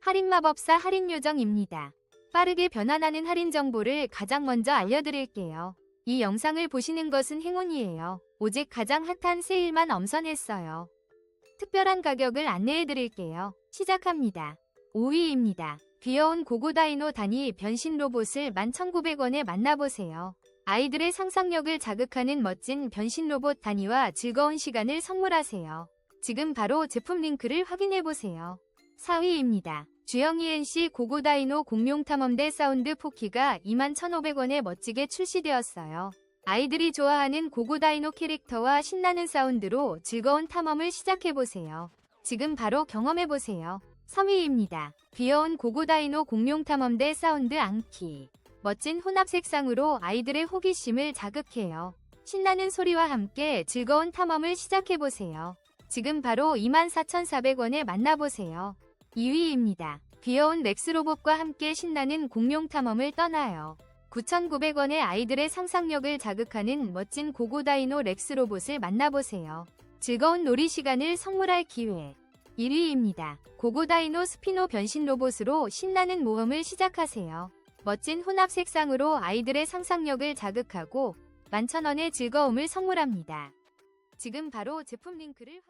할인마법사 할인요정입니다. 빠르게 변환하는 할인 정보를 가장 먼저 알려드릴게요. 이 영상을 보시는 것은 행운이에요. 오직 가장 핫한 세일만 엄선했어요. 특별한 가격을 안내해드릴게요. 시작합니다. 5위입니다. 귀여운 고고다이노 단위 변신 로봇을 11,900원에 만나보세요. 아이들의 상상력을 자극하는 멋진 변신 로봇 단위와 즐거운 시간을 선물하세요. 지금 바로 제품 링크를 확인해보세요. 4위입니다. 주영이 NC 고고다이노 공룡 탐험대 사운드 포키가 21,500원에 멋지게 출시되었어요. 아이들이 좋아하는 고고다이노 캐릭터와 신나는 사운드로 즐거운 탐험을 시작해보세요. 지금 바로 경험해보세요. 3위입니다. 귀여운 고고다이노 공룡 탐험대 사운드 앙키. 멋진 혼합 색상으로 아이들의 호기심을 자극해요. 신나는 소리와 함께 즐거운 탐험을 시작해보세요. 지금 바로 24,400원에 만나보세요. 2위입니다. 귀여운 렉스 로봇과 함께 신나는 공룡 탐험을 떠나요. 9,900원의 아이들의 상상력을 자극하는 멋진 고고다이노 렉스 로봇을 만나보세요. 즐거운 놀이 시간을 선물할 기회. 1위입니다. 고고다이노 스피노 변신 로봇으로 신나는 모험을 시작하세요. 멋진 혼합 색상으로 아이들의 상상력을 자극하고 만천원의 즐거움을 선물합니다. 지금 바로 제품 링크를